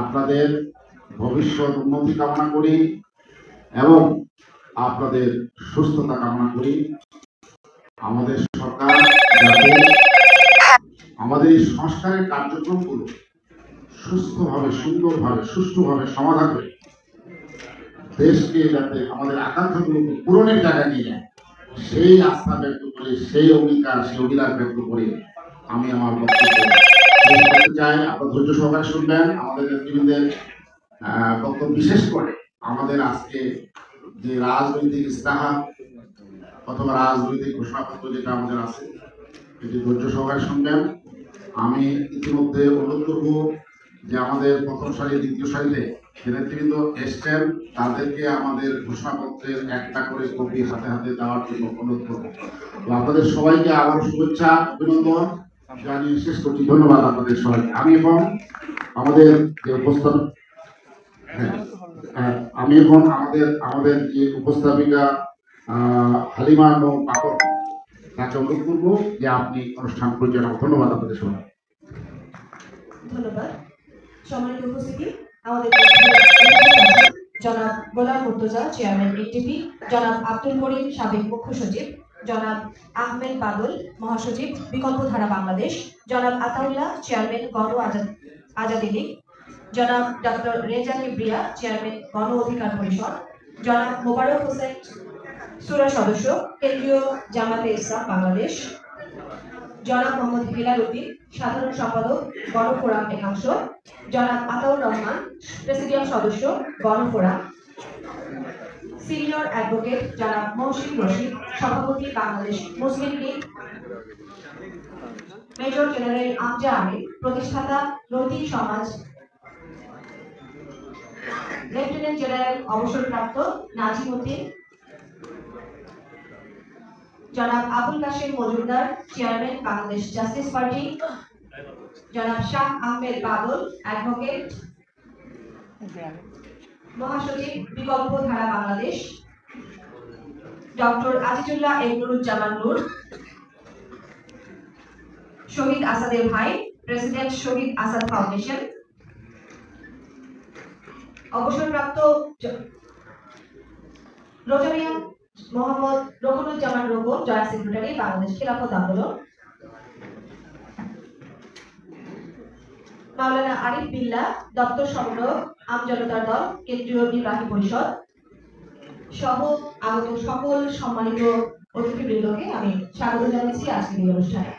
আপনাদের ভবিষ্যৎ উন্নতি কামনা করি এবং আপনাদের সুস্থতা কামনা করি। আমাদের সরকার আমাদের এই সংস্কারের কার্যক্রমগুলো সুস্থভাবে, সুন্দরভাবে, সুষ্ঠুভাবে সমাধান করে দেশকে যাতে আমাদের আকাঙ্ক্ষাগুলোকে পূরণের জায়গা নিয়ে যায়, সেই আস্থা ব্যক্ত করে, সেই অঙ্গীকার সেই অঙ্গীকার ব্যক্ত করে আমি আমার বক্তব্য ধৈর্য শুনবেন, আমাদের বিশেষ করে আমাদের আজকে যে রাজনৈতিক অথবা রাজনৈতিক ঘোষণাপত্র যেটা আমাদের আছে ধৈর্য শুনবেন। আমি ইতিমধ্যে অনুরোধ করব যে আমাদের প্রথম সারি দ্বিতীয় সারিতে যে নেতৃবৃন্দ এসছেন, তাদেরকে আমাদের ঘোষণাপত্রের একটা করে কপি হাতে হাতে দেওয়ার জন্য অনুরোধ করব। আপনাদের সবাইকে আবার শুভেচ্ছা, অভিনন্দন। ধন্যবাদ আপনাদের আমি এখন আমাদের যে হ্যাঁ, হ্যাঁ, আমি এখন আমাদের আমাদের যে উপস্থাপিকা হালিমা এবং পাপড় তাকে অনুরোধ করব যে আপনি অনুষ্ঠান পরিচালনা ধন্যবাদ আপনাদের সবাই ধন্যবাদ। জনাব গোলাম মুর্তজা চেয়ারম্যান এনটিপি জনাব আব্দুল করিম সাবেক মুখ্য সচিব জনাব আহমেদ বাদল, মহাসচিব, বিকল্পধারা বাংলাদেশ, জনাব আতাউল্লাহ, চেয়ারম্যান গণ আজাদ, আজাদি লীগ, জনাব ডক্টর রেজা কিবরিয়া, চেয়ারম্যান গণ অধিকার পরিষদ, জনাব মোবারক হোসেন, সুরা সদস্য, কেন্দ্রীয় জামাতে ইসলাম বাংলাদেশ, জনাব মোহাম্মদ হেলাল উদ্দিন, সাধারণ সম্পাদক গণফোরাম একাংশ, জনাব আতাউর রহমান, প্রেসিডিয়াম সদস্য গণফোরাম সিনিয়র অ্যাডভোকেট জনাব মহসিন রশিদ, সভাপতি বাংলাদেশ মুসলিম লীগ। মেজর জেনারেল আমজা আমির, প্রতিষ্ঠাতা নৈতিক সমাজ। লেফটেন্যান্ট জেনারেল অবসরপ্রাপ্ত নাজিম উদ্দিন। জনাব Abul Kashem Majumdar, chairman Bangladesh justice party. জনাব শাহ আহমেদ বাদল, অ্যাডভোকেট। মহাসচিব বিকল্প ধারা বাংলাদেশ, ডক্টর আজিজুল্লাহ এবনুরুজ্জামান নূর, শহীদ আসাদের ভাই, প্রেসিডেন্ট শহীদ আসাদ ফাউন্ডেশন, অবসরপ্রাপ্ত রোজারিয়া মোহাম্মদ রকুনুজ্জামান রোকন জয়েন্ট সেক্রেটারি, বাংলাদেশ খিলাফত আন্দোলন, মাওলানা আরিফ বিল্লাহ দপ্তর সংগ্রহ আমজনতার দল, কেন্দ্রীয় নির্বাহী পরিষদ সহ আগত সকল সম্মানিত অতিথিবৃন্দকে আমি স্বাগত জানাচ্ছি আজকের এই অনুষ্ঠানে।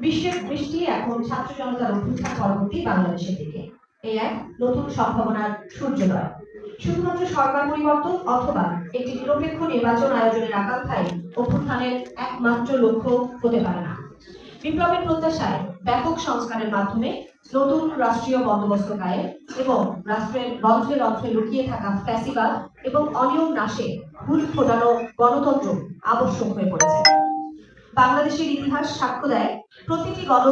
বিশ্বের দৃষ্টি এখন ছাত্র জনতার অভ্যুত্থান পরবর্তী বাংলাদেশের দিকে। এই এক নতুন সম্ভাবনার সূর্যোদয়। শুধুমাত্র সরকার পরিবর্তন অথবা একটি নিরপেক্ষ নির্বাচন আয়োজনের আকাঙ্ক্ষাই অভ্যুত্থানের একমাত্র লক্ষ্য হতে পারে না। বিপ্লবের প্রত্যাশায় ব্যাপক সংস্কারের মাধ্যমে নতুন রাষ্ট্রীয় বন্দোবস্ত গায়ে এবং রাষ্ট্রের রন্ধ্রে রন্ধ্রে লুকিয়ে থাকা ফ্যাসিবাদ এবং অনিয়ম নাশে ভুল ফোটানো গণতন্ত্র আবশ্যক হয়ে পড়েছে। বাংলাদেশের ইতিহাস সাক্ষ্য দেয়, প্রতিটি গণ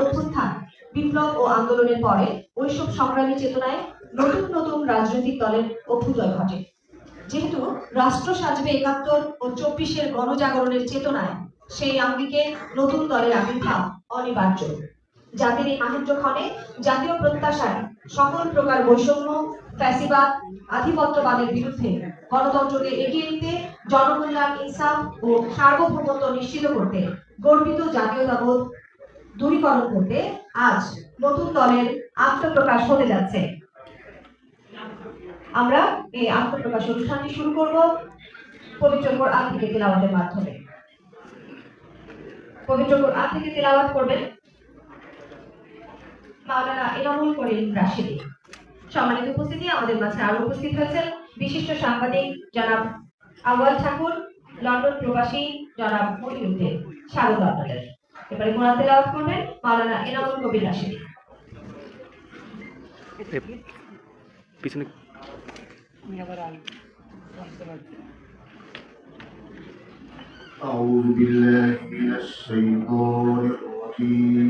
বিপ্লব ও আন্দোলনের পরে ওইসব সংগ্রামী চেতনায় নতুন নতুন রাজনৈতিক দলের অভ্যুদয় ঘটে। যেহেতু রাষ্ট্র সাজবে একাত্তর ও চব্বিশের গণজাগরণের চেতনায়, সেই আঙ্গিকে নতুন দলের আবির্ভাব অনিবার্য। জাতির এই মাহেন্দ্রক্ষণে জাতীয় প্রত্যাশায় সকল প্রকার বৈষম্য, ফ্যাসিবাদ, আধিপত্যবাদের বিরুদ্ধে গণতন্ত্রকে এগিয়ে নিতে, জনকল্যাণ, ইনসাফ ও সার্বভৌমত্ব নিশ্চিত করতে, গর্বিত জাতীয়তাবোধ দূরীকরণ করতে আজ নতুন দলের আত্মপ্রকাশ হতে যাচ্ছে। আমরা এই আত্মপ্রকাশ অনুষ্ঠানটি শুরু করব পবিত্র কোরআন থেকে তেলাওয়াতের মাধ্যমে। পবিত্র কোরআন থেকে তেলাওয়াত করবেন মাওলানা এনামুল করিম রাশিদি সম্মানিত উপস্থিতি আমাদের মাঝে আরো উপস্থিত হয়েছেন বিশিষ্ট সাংবাদিক জনাব আওয়াল ঠাকুর লন্ডন প্রবাসী জনাব মহিউদ্দিন স্বাগত আপনাদের এবারে কোরআন তেলাওয়াত করবেন মাওলানা এনামুল কবির রাশিদি এ- পিছনে أعوذ بالله من الشيطان الرجيم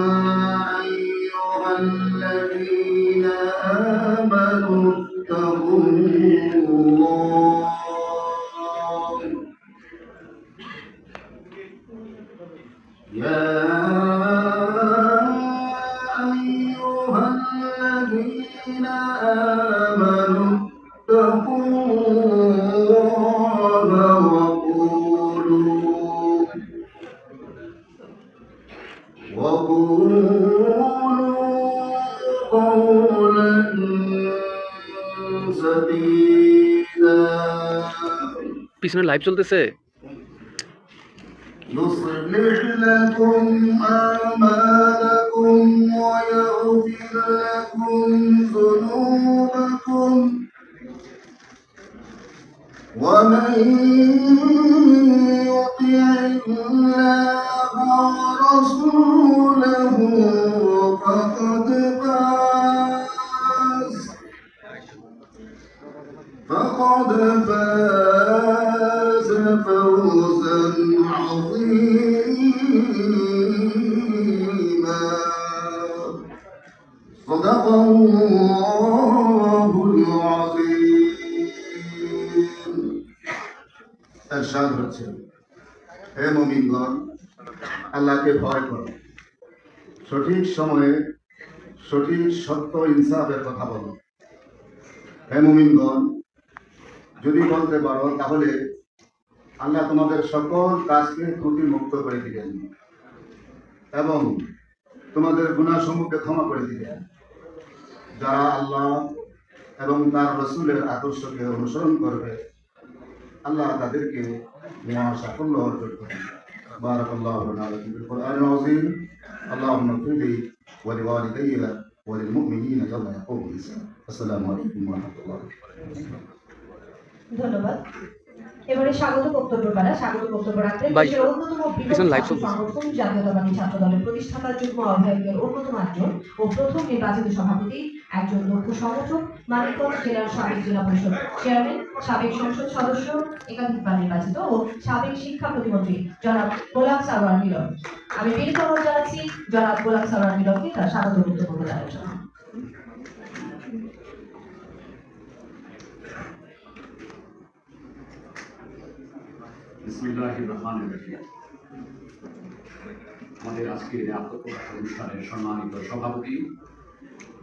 পিছনে লাইভ চলতেছে يصلح لكم أعمالكم ويغفر لكم ذنوبكم ومن يطع الله ورسوله فقد فاز فقد فاز فوزا عظيما صدق الله العظيم ارشاد হচ্ছে হে মুমিনগণ আল্লাহকে ভয় করো সঠিক সময়ে সঠিক সত্য ইনসাফের কথা বলো হে মুমিনগণ যদি বলতে পারো তাহলে আল্লাহ তোমাদের সকল কাজকে ত্রুটি মুক্ত করে দিবেন এবং তোমাদের গুণাসমূহকে ক্ষমা করে দিবেন যারা আল্লাহ এবং তার রসুলের আদর্শকে অনুসরণ করবে আল্লাহ তাদেরকে মহা সাফল্য অর্জন করবে بارك الله لنا ولكم في القرآن العظيم اللهم اغفر لي ولوالدي وللمؤمنين يوم يقوم الحساب السلام عليكم ورحمة الله ধন্যবাদ এবারে স্বাগত বক্তব্য দ্বারা স্বাগত বক্তব্য রাখবেন দেশের অন্যতম। সংগঠন জাতীয়তাবাদী ছাত্র দলের প্রতিষ্ঠাতা যুগ্ম আহ্বায়কের অন্যতম একজন ও প্রথম নির্বাচিত সভাপতি একজন দক্ষ সংগঠক মানিকগঞ্জ জেলার সাবেক জেলা পরিষদ চেয়ারম্যান সাবেক সংসদ সদস্য একাধিকবার নির্বাচিত ও সাবেক শিক্ষা প্রতিমন্ত্রী জনাব গোলাম সারোয়ার মিলন। আমি অনুরোধ জানাচ্ছি জনাব গোলাম সারোয়ার মিলনকে তার স্বাগত বক্তব্য প্রদানের জন্য। বিসমিল্লাহ রহমান রহিম। আমাদের আজকের অনুষ্ঠানের সম্মানিত সভাপতি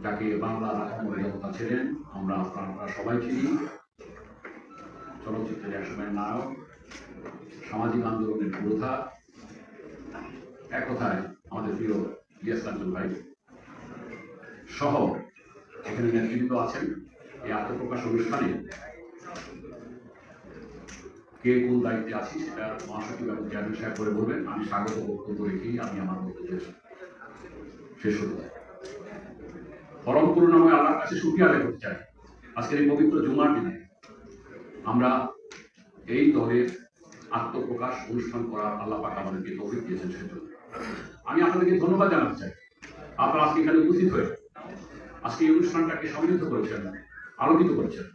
যাকে বাংলার আহমদ ছিলেন, আমরা আপনারা সবাই চিনি। চলচ্চিত্রের একসময় নায়ক, সামাজিক আন্দোলনের প্রধা এক কথায়, আমাদের প্রিয় ইলিয়াস কাঞ্চন ভাই সহ এখানে নেতৃত্ব আছেন। এই আত্মপ্রকাশ অনুষ্ঠানে কে কোন দায়িত্বে আছি সেটা মহাসচিব এবং চেয়ারম্যান সাহেব করে বলবেন। আমি স্বাগত বক্তব্য রেখেই আমি আমার বক্তব্য শেষ হতে চাই। পরম করুণাময় আল্লাহর কাছে সুখী আদায় করতে চাই। আজকের এই পবিত্র জুমার দিনে আমরা এই দলের আত্মপ্রকাশ অনুষ্ঠান করার আল্লাহ পাক আমাদেরকে তৌফিক দিয়েছেন সেজন্য। আমি আপনাদেরকে ধন্যবাদ জানাতে চাই। আপনারা আজকে এখানে উপস্থিত হয়ে আজকে এই অনুষ্ঠানটাকে সমৃদ্ধ করেছেন, আলোকিত করেছেন।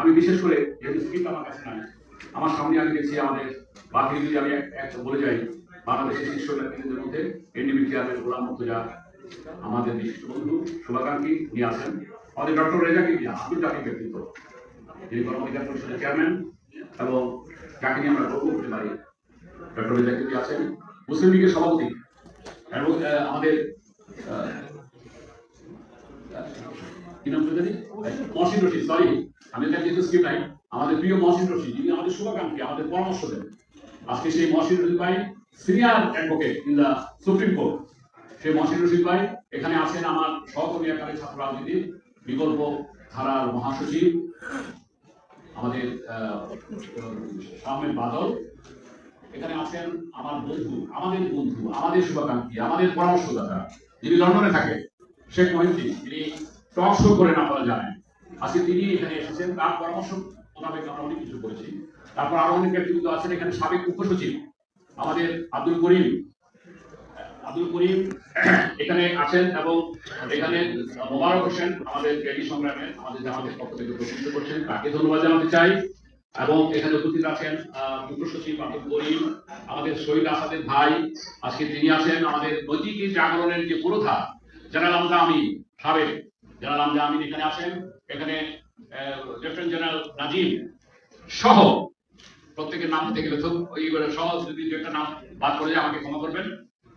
আমি বিশেষ করে, যেহেতু স্ক্রিপ্ট আমার কাছে নাই আমার সামনে আমি দেখছি আমাদের বাকি যদি আমি এক- এক বলে যাই, বাংলাদেশের শীর্ষ নেতৃত্বের মধ্যে এনডিবি চেয়ারম্যান গোলাম মুর্তজা, আমাদের বিশিষ্ট বন্ধু শুভাকাঙ্ক্ষী নিয়ে আসেন। আমাদের ডক্টর রেজাকে নিয়ে আন্তর্জাতিক ব্যক্তিত্ব, যিনি গণঅধিকার পরিষদের চেয়ারম্যান এবং যাকে নিয়ে আমরা গর্ব করতে পারি। ডক্টর রেজাকে নিয়ে আছেন। মুসলিম লীগের সভাপতি এবং আমাদের কি নাম সরি আমি এটা যেহেতু স্কিপ নাই। আমাদের প্রিয় মহসিন রশিদ যিনি আমাদের শুভাকাঙ্ক্ষী আমাদের পরামর্শ দেন। আজকে সেই মহসিন রশিদ ভাই senior advocate in the supreme court. সেই মহসিন রশিদ ভাই এখানে আছেন আমার সহকর্মী একালে ছাত্র রাজনীতির বিকল্প ধারার মহাসচিব আমাদের আহ, বাদল। এখানে আছেন আমার বন্ধু আমাদের বন্ধু আমাদের শুভাকাঙ্ক্ষী আমাদের পরামর্শদাতা যিনি লন্ডনে থাকে শেখ মহিউদ্দিন তিনি টক শো করেন আপনারা জানেন। আজকে তিনি এখানে এসেছেন তার পরামর্শ মোতাবেক আমরা অনেক কিছু করেছি। তারপর আরও অনেক আছেন এখানে সাবেক আমাদের আব্দুল করিম। আব্দুল করিম এখানে আছেন এবং এখানে মোবারক হোসেন আমাদের সংগ্রামে আমাদের জামাতের পক্ষ থেকে করছেন। তাকে ধন্যবাদ জানাতে চাই এবং এখানে উপস্থিত আছেন মুখ্য সচিব আব্দুল করিম, আমাদের শহীদ আসাদের ভাই, আজকে তিনি আছেন আমাদের নৈতিক জাগরণের যে পুরোধা জেনারেল আমজা সাবেক জেনারেল আমজা এখানে আছেন। এখানে লেফটেন্যান্ট জেনারেল নাজিম সহ প্রত্যেকের নাম দিতে গেলে তো ওই সহ যদি একটা নাম বাদ করে আমাকে ক্ষমা করবেন।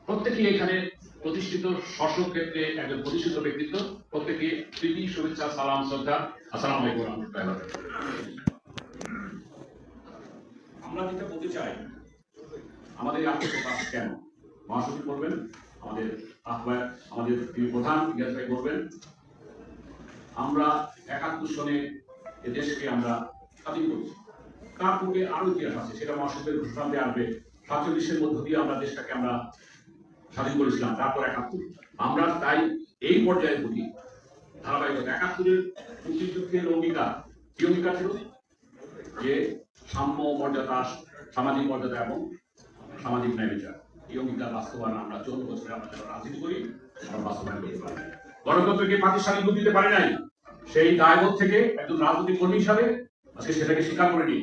প্রত্যেকেই এখানে প্রতিষ্ঠিত শাসক ক্ষেত্রে একজন প্রতিষ্ঠিত ব্যক্তিত্ব। প্রত্যেকে প্রীতি, শুভেচ্ছা, সালাম, শ্রদ্ধা। আসসালামু আলাইকুম রাহমাতুল্লাহি। আমরা যেটা বলতে চাই, আমাদের আত্মপ্রকাশ কেন? মহাসচিব করবেন আমাদের আহ্বায়ক, আমাদের তিনি প্রধান ইয়াস করবেন আমরা একাত্তর সনে এ দেশকে আমরা স্বাধীন করেছি। তার পূর্বে আরও ইতিহাস আছে, সেটা মহাসচিবের ঘোষণাতে আসবে। সাতচল্লিশের মধ্য দিয়ে আমরা দেশটাকে আমরা স্বাধীন করেছিলাম, তারপর একাত্তর। আমরা তাই এই পর্যায়ে বলি ধারাবাহিকতা, একাত্তরের মুক্তিযুদ্ধের অঙ্গীকার, কি অঙ্গীকার ছিল? যে সাম্য, মর্যাদা, সামাজিক মর্যাদা এবং সামাজিক ন্যায় বিচার। এই অঙ্গীকার বাস্তবায়ন আমরা চৌদ্দ বছরে আমরা যারা রাজনীতি করি আমরা বাস্তবায়ন করতে পারি গণতন্ত্রকে প্রাতিষ্ঠানিক রূপ দিতে পারি নাই? সেই দায়বোধ থেকে একজন রাজনৈতিক কর্মী হিসাবে আজকে সেটাকে স্বীকার করে নিই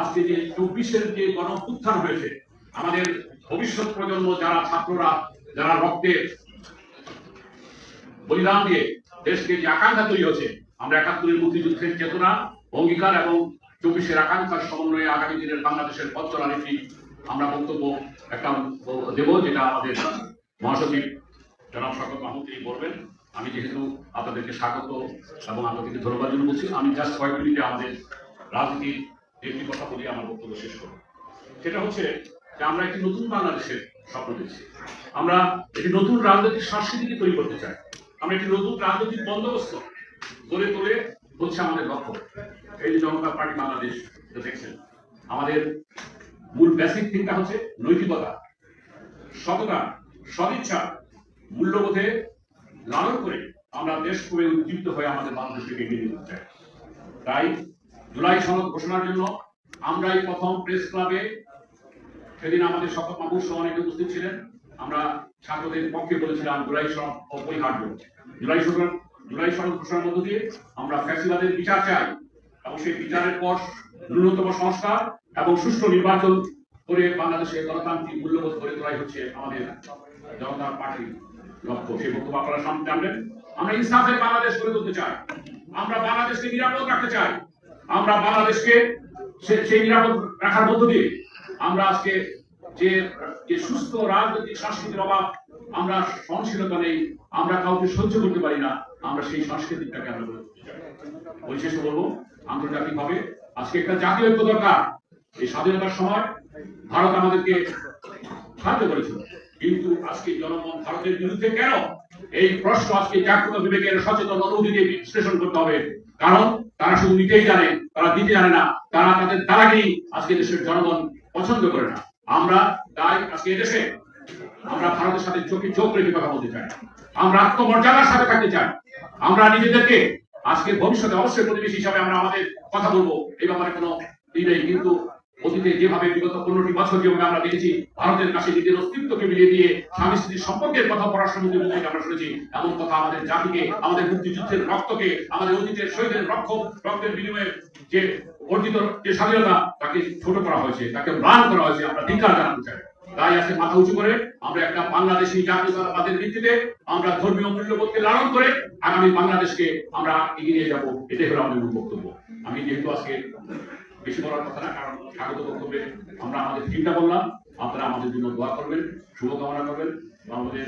আজকে যে চব্বিশের যে গণ উত্থান হয়েছে, আমাদের ভবিষ্যৎ প্রজন্ম যারা ছাত্ররা, যারা রক্তের বলিদান দিয়ে দেশকে যে আকাঙ্ক্ষা তৈরি হচ্ছে, আমরা একাত্তরের মুক্তিযুদ্ধের চেতনা, অঙ্গীকার এবং চব্বিশের আকাঙ্ক্ষার সমন্বয়ে আগামী দিনের বাংলাদেশের পথ চলা নীতি আমরা বক্তব্য একটা দেব, যেটা আমাদের মহাসচিব জনাব শকত মাহমুদ তিনি বলবেন। আমি যেহেতু আপনাদেরকে স্বাগত এবং আপনাদেরকে ধন্যবাদ জন্য বলছি, আমি জাস্ট কয়েক মিনিটে আমাদের রাজনীতির একটি কথা বলি, আমার বক্তব্য শেষ করব। সেটা হচ্ছে যে আমরা একটি নতুন বাংলাদেশের স্বপ্ন দেখছি। আমরা একটি নতুন রাজনৈতিক সংস্কৃতিকে তৈরি করতে চাই। আমরা একটি নতুন রাজনৈতিক বন্দোবস্ত গড়ে তোলে হচ্ছে আমাদের লক্ষ্য। এই যে জনতা পার্টি বাংলাদেশ দেখছেন। আমাদের মূল বেসিক থিংটা হচ্ছে নৈতিকতা। সততা, সদিচ্ছা, মূল্যবোধে লালন করে আমরা দেশ করে উদ্দীপ্ত হয়ে আমাদের বাংলাদেশকে এগিয়ে নিতে চাই তাই জুলাই সনদ ঘোষণার জন্য আমরা এই প্রথম প্রেস ক্লাবে সেদিন আমাদের শপথ মাহবুব সহ অনেকে উপস্থিত ছিলেন। আমরা ছাত্রদের পক্ষে বলেছিলাম, জুলাই সনদ অপরিহার্য। জুলাই সনদ জুলাই সনদ ঘোষণার মধ্য দিয়ে আমরা ফ্যাসিবাদের বিচার চাই এবং সেই বিচারের পর ন্যূনতম সংস্কার এবং সুষ্ঠু নির্বাচন করে বাংলাদেশে গণতান্ত্রিক মূল্যবোধ গড়ে তোলাই হচ্ছে আমাদের জনতা পার্টির লক্ষ্য, সেই বক্তব্য আপনারা সামনে জানবেন আমরা বাংলাদেশ তুলতে চাই। আমরা বাংলাদেশকে নিরাপদ রাখতে চাই। আমরা বাংলাদেশকে সেই নিরাপদ রাখার মধ্য দিয়ে আমরা আজকে যে যে সুস্থ রাজনৈতিক সংস্কৃতির অভাব, আমরা সহনশীলতা নেই, আমরা কাউকে সহ্য করতে পারি না, আমরা সেই সংস্কৃতিটাকে আমরা গড়ে তুলতে চাই। পরিশেষে বলব, আন্তর্জাতিকভাবে আজকে একটা জাতীয় ঐক্য দরকার। এই স্বাধীনতার সময় ভারত আমাদেরকে সাহায্য করেছিল। কিন্তু আজকে জনগণ ভারতের বিরুদ্ধে কেন? এই প্রশ্ন আজকে জাগ্রত বিবেকের সচেতন অনুভূতি দিয়ে বিশ্লেষণ করতে হবে। কারণ তারা শুধু নিতেই জানে, তারা দিতে জানে না। তারা তাদের দ্বারাকেই আজকে দেশের জনগণ পছন্দ করে না। আমরা তাই আজকে এদেশে আমরা ভারতের সাথে চোখে চোখ রেখে কথা বলতে চাই। আমরা আত্মমর্যাদার সাথে থাকতে চাই। আমরা নিজেদেরকে আজকে ভবিষ্যতে অবশ্যই প্রতিবেশী হিসাবে আমরা আমাদের কথা বলব। এই ব্যাপারে কোনো কিন্তু অতীতে যেভাবে বিগত পনেরোটি বছর যেভাবে আমরা দেখেছি, ভারতের কাছে নিজের অস্তিত্বকে মিলিয়ে দিয়ে স্বামী স্ত্রীর সম্পর্কের কথা পররাষ্ট্রমন্ত্রী মুখ থেকে আমরা শুনেছি। এমন কথা আমাদের জাতিকে, আমাদের মুক্তিযুদ্ধের রক্তকে, আমাদের অতীতের শহীদের রক্ষ রক্তের বিনিময়ে যে অর্জিত যে স্বাধীনতা, তাকে ছোট করা হয়েছে, তাকে ম্লান করা হয়েছে, আমরা ধিকার জানাতে চাই। তাই আজকে মাথা উঁচু করে আমরা একটা বাংলাদেশি জাতীয়তাবাদের ভিত্তিতে আমরা ধর্মীয় মূল্যবোধকে লালন করে আগামী বাংলাদেশকে আমরা এগিয়ে যাব। এটাই হলো আমাদের বক্তব্য। আমি যেহেতু আজকে বেশি বলার কথা না, কারণ স্বাগত বক্তব্যে আমরা আমাদের চিন্তা বললাম, আপনারা আমাদের জন্য দোয়া করবেন, শুভকামনা করবেন আমাদের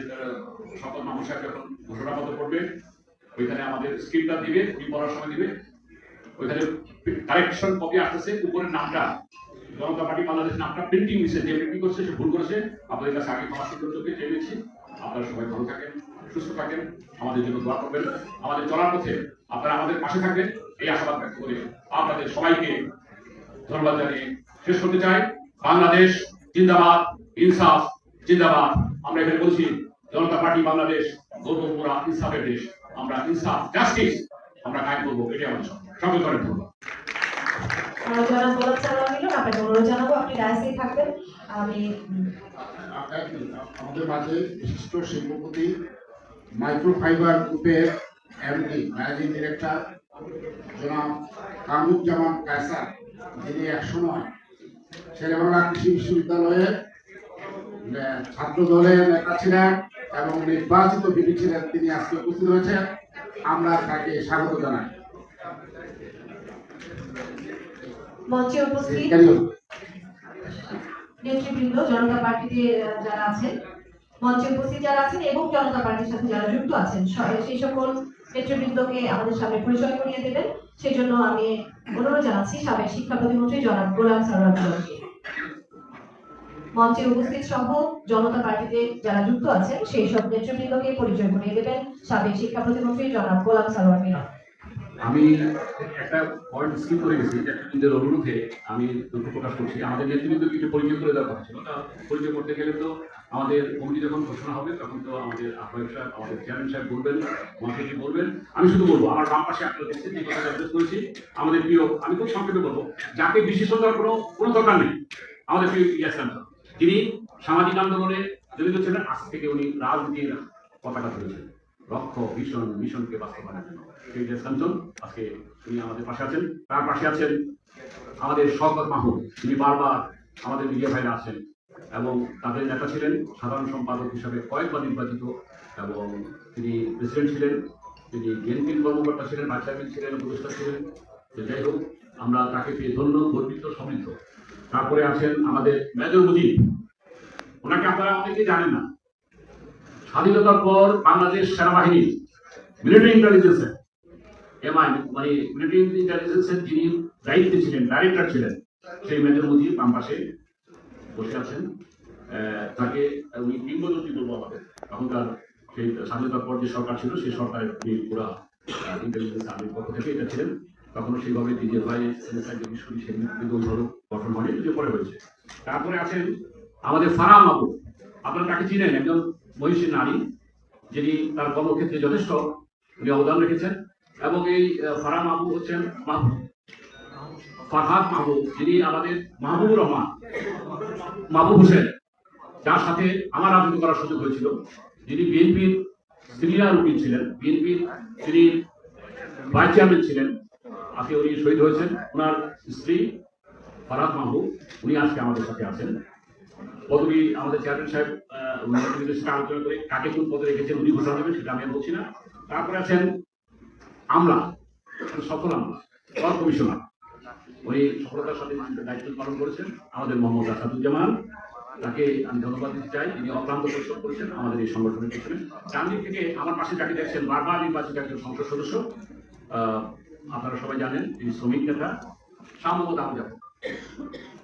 সকল মানুষ সাহেব যখন ঘোষণাপত্র করবে ওইখানে আমাদের স্ক্রিপ্টটা দিবে উনি পড়ার সময় দিবে। ওইখানে কারেকশন কপি আসতেছে, উপরের নামটা, জনতা পার্টি বাংলাদেশ নামটা প্রিন্টিং মিসে যে প্রিন্টিং করছে, সে ভুল করেছে। আপনাদের কাছে আগে ক্ষমা সুন্দর চোখে নিচ্ছি। আপনারা সবাই ভালো থাকেন, সুস্থ থাকেন, আমাদের জন্য দোয়া করবেন। আমাদের চলার পথে আপনারা আমাদের পাশে থাকবেন, এই আশাবাদ ব্যক্ত করে আপনাদের সবাইকে ধন্যবাদ জানিয়ে শেষ করতে চাই। বাংলাদেশ জিন্দাবাদ ইনসাফ জিন্দাবাদ। আমরা এখানে বলছি জনতা পার্টি বাংলাদেশ গৌরবপুরা ইনসাফের দেশ। আমরা ইনসাফ জাস্টিস আমরা কায়েম করব এটাই আমাদের সব সকল করে ধন্যবাদ। আপনাকে অনুরোধ জানাব আপনি ডায়াসেই থাকবেন। আমি আমাদের মাঝে বিশিষ্ট শিল্পপতি মাইক্রোফাইবার গ্রুপের এমডি ম্যানেজিং ডিরেক্টর জনাব কামরুজ্জামান কায়সার। যিনি একসময় শেরেবাংলা কৃষি বিশ্ববিদ্যালয়ের ছাত্র দলের নেতা ছিলেন এবং নির্বাচিত ভিপি ছিলেন তিনি আজকে উপস্থিত হয়েছেন। আমরা তাকে স্বাগত জানাই। মঞ্চে উপস্থিত নেতৃবৃন্দ জনতা পার্টিতে যারা আছেন মঞ্চে উপস্থিত যারা আছেন এবং জনতা পার্টির সাথে যারা যুক্ত আছেন সেই সকল নেতৃবৃন্দকে আমাদের সামনে পরিচয় করিয়ে দেবেন। সেই জন্য আমি অনুরোধ জানাচ্ছি, সাবেক শিক্ষা প্রতিমন্ত্রী জনাব গোলাম। মঞ্চে উপস্থিত সহ জনতা পার্টিতে যারা যুক্ত আছেন, সেই সব নেতৃবৃন্দকে পরিচয় করিয়ে দেবেন সাবেক শিক্ষা প্রতিমন্ত্রী জনাব গোলাম সারোয়ার মিলন। আমি একটা পয়েন্ট স্কিপ করে গেছি নেতৃবৃন্দের অনুরোধে আমি দুঃখ প্রকাশ করছি। আমাদের নেতৃবৃন্দকে একটু পরিচয় করে দেওয়ার কথা ছিল পরিচয় করতে গেলে তো আমাদের কমিটি যখন ঘোষণা হবে, তখন তো আমাদের আহ্বায়ক সাহেব, আমাদের চেয়ারম্যান সাহেব বলবেন, মহাসচিব বলবেন। আমি শুধু বলব, আমার বাম পাশে আপনারা দেখছেন যে কথা অ্যাড্রেস করেছি। আমাদের প্রিয়, আমি খুব সংক্ষেপে বলব, যাকে বিশেষতার কোনো কোনো দরকার নেই, আমাদের প্রিয় ইয়াস খান যিনি সামাজিক আন্দোলনে জড়িত ছিলেন, আজ থেকে উনি রাজনীতির পতাকা ধরেছেন। লক্ষ্য ভীষণ মিশনকে বাস্তবায়নের জন্য। সেই কাঞ্চন আজকে তিনি আমাদের পাশে আছেন। তার পাশে আছেন আমাদের শওকত মাহমুদ। তিনি বারবার আমাদের মিডিয়া ভাইরা আছেন এবং তাদের নেতা ছিলেন সাধারণ সম্পাদক হিসাবে কয়েকবার নির্বাচিত এবং তিনি প্রেসিডেন্ট ছিলেন, তিনি বিএনপির কর্মকর্তা ছিলেন ভাইস চেয়ারম্যান ছিলেন, উপদেষ্টা ছিলেন। তো যাই হোক, আমরা তাকে পেয়ে ধন্য, গর্বিত, সমৃদ্ধ। তারপরে আছেন আমাদের মেজর মুজিব। ওনাকে আপনারা অনেকেই জানেন না। স্বাধীনতার পর বাংলাদেশ সেনাবাহিনী মিলিটারি ইন্টেলিজেন্সের এমআই মানে মিলিটারি ইন্টেলিজেন্সের যিনি দায়িত্বে ছিলেন ডাইরেক্টর ছিলেন, সেই মেজর মুজিব বাম পাশে বসে আছেন। তাকে, উনি কিংবদন্তি বলব আমাদের। তখনকার সেই স্বাধীনতার পর যে সরকার ছিল, সেই সরকারের উনি পুরা ইন্টেলিজেন্স আর্মির পক্ষ থেকে এটা ছিলেন। তখনও সেইভাবে ডিজে ভাই সেনেসাইড সেদিন কিন্তু গঠন হয়নি যে পরে হয়েছে। তারপরে আছেন আমাদের ফারাম আবু আপনারা তাকে চিনেন, একজন মহিষী নারী, যিনি তার কর্মক্ষেত্রে যথেষ্ট উনি অবদান রেখেছেন। এবং এই ফারাম আবু হচ্ছেন ফারহাদ মাহবুব যিনি আমাদের মাহবুবুর রহমান। মাহবুব হোসেন, যার সাথে আমার রাজনীতি করার সুযোগ হয়েছিল। যিনি বিএনপির সিনিয়র উকিল ছিলেন, বিএনপির তিনি ভাইস চেয়ারম্যান ছিলেন, আজকে উনি শহীদ হয়েছেন। ওনার স্ত্রী ফারাদ মাহবুব, উনি আজকে আমাদের সাথে আছেন। পদবি আমাদের চেয়ারম্যান সাহেব আলোচনা করে কাকে কোন পদে রেখেছেন, উনি ঘোষণা দেবেন, সেটা আমি বলছি না। তারপরে আছেন আমলা সফল আমলা কমিশনার। উনি সফলতার সাথে দায়িত্ব পালন করেছেন। আমাদের মোহাম্মদ আসাদুজ্জামান, তাকে আমি ধন্যবাদ দিতে চাই। তিনি অক্লান্ত পরিশ্রম করেছেন আমাদের এই সংগঠনের পিছনে। ডান দিক থেকে আমার পাশে যাকে দেখছেন, বারবার নির্বাচিত একজন সংসদ সদস্য। আপনারা সবাই জানেন, তিনি শ্রমিক নেতা। মোহাম্মদ আহমদ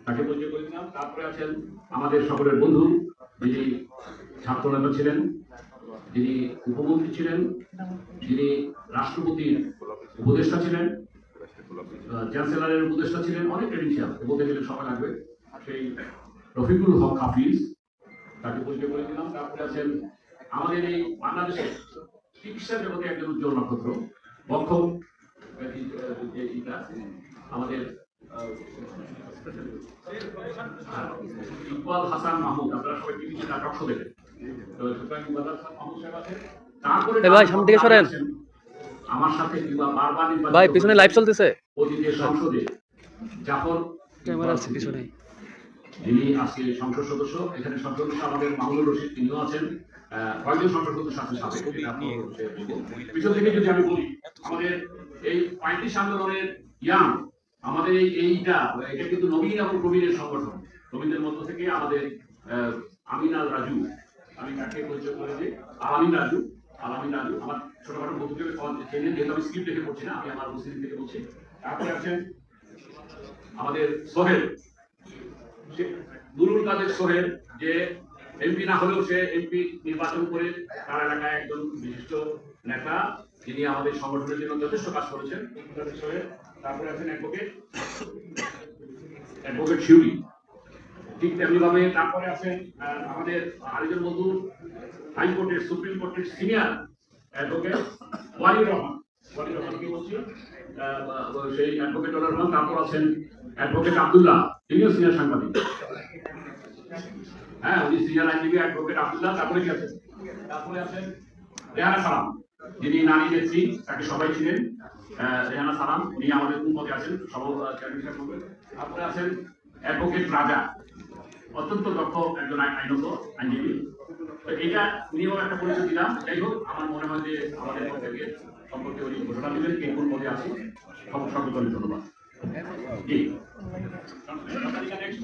তাকে পরিচয় করে দিলাম। তারপরে আছেন আমাদের সকলের বন্ধু, যিনি ছাত্র নেতা ছিলেন, যিনি উপমন্ত্রী ছিলেন, যিনি রাষ্ট্রপতির উপদেষ্টা ছিলেন চ্যান্সেলরের উপদেষ্টা ছিলেন অনেক ক্রেডেন্সিয়াল বলতে গেলে সময় লাগবে। সেই রফিকুল হক হাফিজ তাকে পরিচয় করে দিলাম। তারপরে আছেন আমাদের এই বাংলাদেশের চিকিৎসা জগতে একজন উজ্জ্বল নক্ষত্র বক্ষ আমাদের ইকবাল হাসান মাহমুদ। আপনারা সবাই টিভিতে নাটক দেখেন তো সুতরাং ইকবাল হাসান মাহমুদ সাহেব আছেন। তারপরে ভাই, সামনে থেকে সরেন। আমার সাথে কিংবা বারবার ভাই পিছনে লাইভ চলতেছে। অতীতের সংসদে। জাফর ক্যামেরা আছে পিছনে। যিনি আজকে সংসদ সদস্য এখানে সংসদ সদস্য আমাদের মাহমুদুর রশিদ তিনিও আছেন। কয়েকজন সংসদ সদস্য আছেন সাথে। পিছন থেকে যদি আমি বলি আমাদের এই পঁয়ত্রিশ আন্দোলনের ইয়াং আমাদের এই এইটা এটা কিন্তু নবীন এবং প্রবীণের সংগঠন। নবীনদের মধ্য থেকে আমাদের আহ, আমিন আল রাজু। আমি তাকে পরিচয় করে দিই আলামিন রাজু। আলামিন রাজু আমার ছোটখাটো বন্ধুকে চেনে যেহেতু আমি স্ক্রিপ্ট দেখে পড়ছি না, আমি আমার উপস্থিতি থেকে বলছি। তারপরে আছেন আমাদের সোহেল। নুরুল কাদের সোহেল, যে এমপি না হলেও সে এমপি নির্বাচন করে তার এলাকায় একজন বিশিষ্ট নেতা, যিনি আমাদের সংগঠনের জন্য যথেষ্ট কাজ করেছেন। তারপরে আছেন অ্যাডভোকেট অ্যাডভোকেট শিউরি ঠিক তেমনি ভাবে তারপরে আছেন আমাদের আরেকজন বন্ধু, হাইকোর্টের সুপ্রিম কোর্টের সিনিয়র অ্যাডভোকেট ওয়ালিউর রহমান। ওয়ালিউর রহমানকে বলছি? সেই অ্যাডভোকেট তারপর আছেন অ্যাডভোকেট আব্দুল্লাহ, তিনিও সিনিয়র সাংবাদিক। হ্যাঁ উনি সিনিয়র আইনজীবী অ্যাডভোকেট আব্দুল্লাহ, তারপরে কি তারপরে আছেন রেহানা সালাম। যিনি নারী নেত্রী, তাকে সবাই ছিলেন রেহানা সালাম উনি আমাদের কোন আছেন? সব। তারপরে আছেন অ্যাডভোকেট রাজা, অত্যন্ত দক্ষ একজন আই- আইনত আইনজীবী। এটা নিয়েও একটা পরিচয় দিলাম। যাই হোক, আমার মনে হয় যে আমাদের সম্পর্কে ঘোষণা কে কোন পদে আছে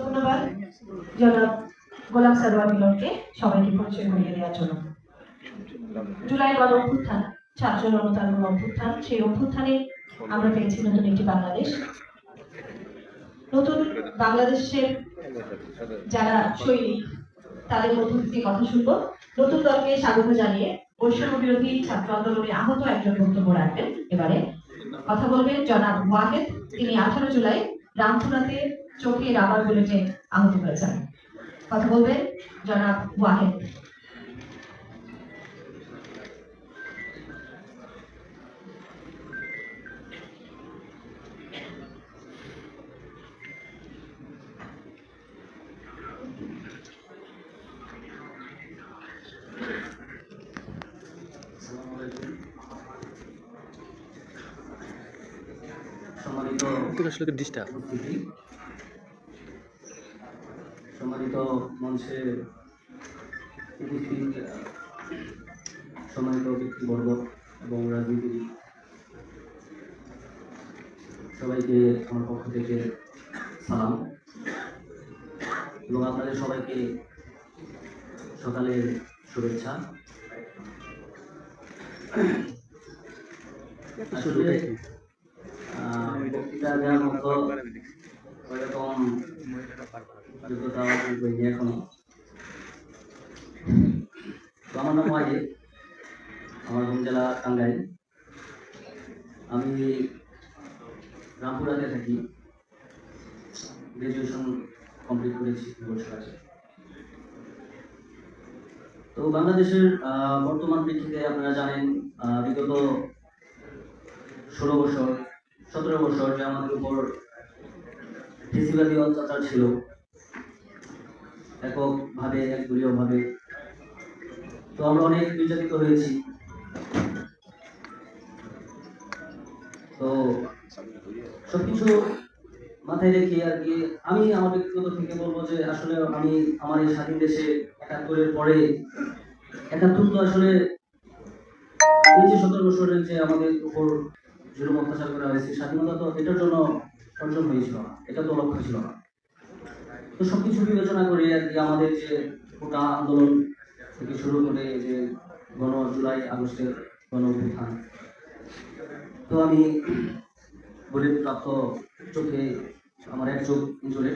ধন্যবাদ। জুলাই অভ্যুত্থান, ছাত্র জনতার গণ অভ্যুত্থান, সেই অভ্যুত্থানে আমরা পেয়েছি নতুন একটি বাংলাদেশ। নতুন বাংলাদেশের যারা সৈনিক তাদের মধ্য থেকে কথা শুনব। নতুন দলকে স্বাগত জানিয়ে বৈষম্য বিরোধী ছাত্র আন্দোলনে আহত একজন বক্তব্য রাখবেন। এবারে কথা বলবেন জনাব ওয়াহেদ। তিনি আঠারো জুলাই রামপুরাতে চোখে রাবার বুলেটে আহত হয়েছেন। কথা বলবেন জনাব ওয়াহেদ। কিন্তু আসলে ডিস্টার্ব সম্মানিত মঞ্চে উপস্থিত সম্মানিত ব্যক্তিবর্গ এবং রাজনীতিবিদ সবাইকে আমার পক্ষ থেকে সালাম। এবং আপনাদের সবাইকে সকালের শুভেচ্ছা। আসলে আমি রামপুরাতে থাকি গ্রাজুয়েশন কমপ্লিট করেছি তো বাংলাদেশের বর্তমান প্রেক্ষিতে আপনারা জানেন বিগত ষোলো বছর সতেরো বছর যে আমাদের উপর ফেসিবাদী অত্যাচার ছিল, এককভাবে একদলীয়ভাবে তো আমরা অনেক নির্যাতিত হয়েছি। তো সবকিছু মাথায় রেখে আর কি আমি আমার ব্যক্তিগত থেকে বলব যে আসলে আমি আমার এই স্বাধীন দেশে একাত্তরের পরে একাত্তর তো আসলে এই যে সতেরো বছরের যে আমাদের উপর জুলুম অত্যাচার করা হয়েছে স্বাধীনতা তো এটার জন্য অর্জন হয়েছিল না, এটা তো লক্ষ্য ছিল না। তো সবকিছু বিবেচনা করে আর কি আমাদের যে গোটা আন্দোলন থেকে শুরু করে যে গণ জুলাই আগস্টের গণ অভ্যুত্থান, তো আমি বুলেট প্রাপ্ত চোখে আমার এক চোখ ইঞ্জুরে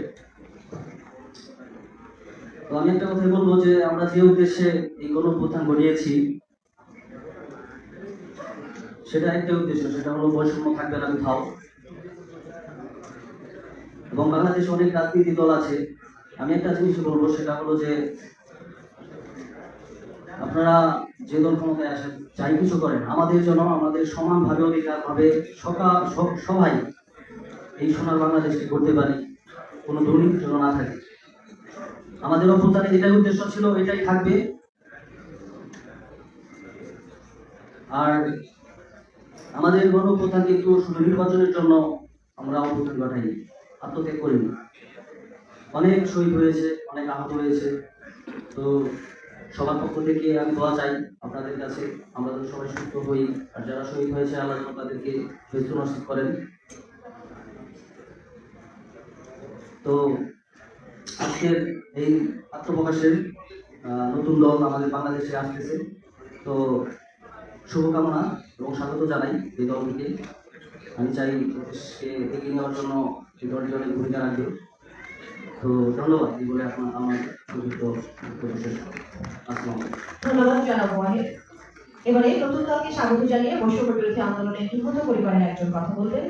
তো আমি একটা কথাই বলব যে আমরা যে উদ্দেশ্যে এই গণ অভ্যুত্থান ঘটিয়েছি সেটা একটা উদ্দেশ্য, সেটা হলো বৈষম্য থাকবে না কোথাও। এবং বাংলাদেশে অনেক রাজনীতি দল আছে। আমি একটা জিনিস বলব, সেটা হলো যে আপনারা যে দল ক্ষমতায় আসেন, যাই কিছু করেন, আমাদের জন্য আমাদের সমানভাবে অধিকার ভাবে সকা- সবাই এই সোনার বাংলাদেশকে করতে পারি, কোনো দুর্নীতি যেন না থাকে। আমাদের অভ্যুত্থানে এটাই উদ্দেশ্য ছিল, এটাই থাকবে। আর আমাদের গণ অভ্যুত্থান কিন্তু শুধু নির্বাচনের জন্য আমরা অভ্যুত্থান ঘটাইনি। আত্মত্যাগ করিনি। অনেক শহীদ হয়েছে, অনেক আহত হয়েছে। তো সবার পক্ষ থেকে আমি দোয়া চাই আপনাদের কাছে। আমরা যেন সবাই সুস্থ হই। আর যারা শহীদ হয়েছে, আল্লাহ যেন তাদেরকে সুস্থ নসিব করেন। তো আজকের এই আত্মপ্রকাশের নতুন দল আমাদের বাংলাদেশে আসতেছে। তো শুভকামনা এবং স্বাগত জানাই এই দলটিকে আমি চাই দেশকে এগিয়ে নেওয়ার জন্য এই দলটি অনেক ভূমিকা রাখবে। তো ধন্যবাদ, এই বলে আপনার আমার বক্তব্য শেষ। ধন্যবাদ জনাব এবারে নতুন দলকে স্বাগত জানিয়ে বৈষম্য বিরোধী আন্দোলনে নিহত পরিবারের একজন কথা বলবেন।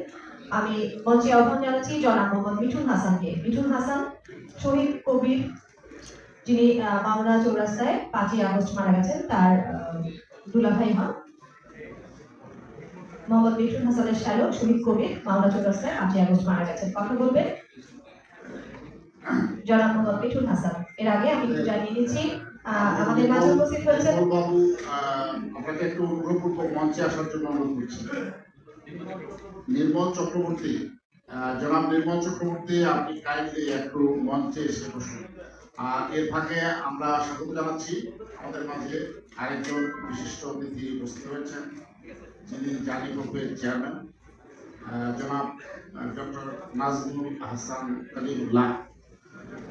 আমি মঞ্চে আহ্বান জানাচ্ছি জনাব মোহাম্মদ মিঠুন হাসানকে। মিঠুন হাসান, শহীদ কবির যিনি মাওনা চৌরাস্তায় পাঁচই আগস্ট মারা গেছেন, তার দুলাভাই হন। মোহাম্মদ মিঠুন হাসানের শ্যালক শহীদ কবির আগস্ট মারা গেছেন। কথা বলবেন? জনাব মোহাম্মদ মিঠুন হাসান, এর আগে আমি একটু জানিয়ে দিচ্ছি নির্মল চক্রবর্তী জনাব নির্মল চক্রবর্তী, আপনি একটু মঞ্চে এসে বসুন। আর এর ফাঁকে আমরা স্বাগত জানাচ্ছি। আমাদের মাঝে আরেকজন বিশিষ্ট অতিথি উপস্থিত হয়েছেন। যিনি জানি গ্রুপের চেয়ারম্যান জনাব ডক্টর নাজমুল হাসান কালিমুল্লাহ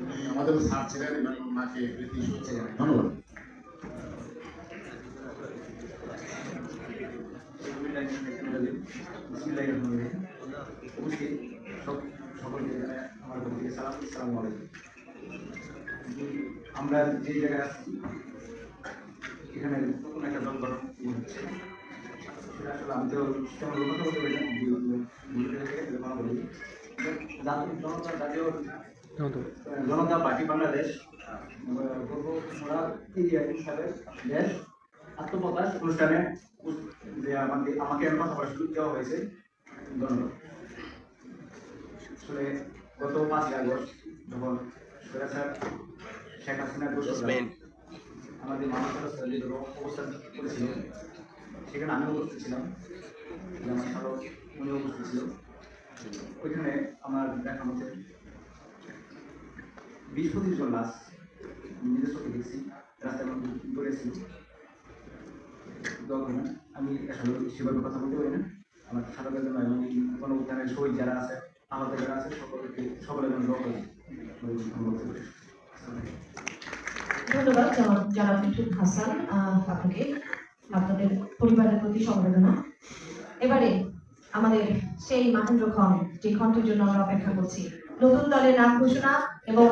উনি আমাদের স্যার ছিলেন এবং ওনাকে প্রীতি শুভেচ্ছা জানাই। ধন্যবাদ। আমার যে জায়গায় আসছি, এখানে নতুন একটা দল গঠন হচ্ছে আসলে আমি তো তেমন কথা বলতে পারি কথা জাতীয় জনতা পার্টি বাংলাদেশ দেশ আত্মপ্রকাশ অনুষ্ঠানে যে আমাকে আমাকে কথা বলার সুযোগ দেওয়া হয়েছে ধন্যবাদ আসলে গত পাঁচই আগস্ট যখন স্বৈরাচার শেখ হাসিনা আমাদের মানুষ অবস্থান করেছিল। সেখানে আমি উপস্থিত ছিলাম। আমার সারক উনি উপস্থিত ছিল। ওইখানে আমার দেখা মতে বিশ পঁচিশ জন লাশ নিজের চোখে দেখছি। মধ্যে পড়েছিল তখন আমি আসলে সেভাবে কথা বলতে পারি না। আমার সাধারণের জন্য এবং এই গণউত্থানের শহীদ যারা আছে আহত যারা আছে, সকলকে, সকলের জন্য ধন্যবাদ। জনাব হাসান আপনাকে। আপনাদের পরিবারের প্রতি সমবেদনা এবারে আমাদের সেই মাহেন্দ্র খন যে খণ্ডের জন্য আমরা অপেক্ষা করছি। নতুন দলের নাম ঘোষণা এবং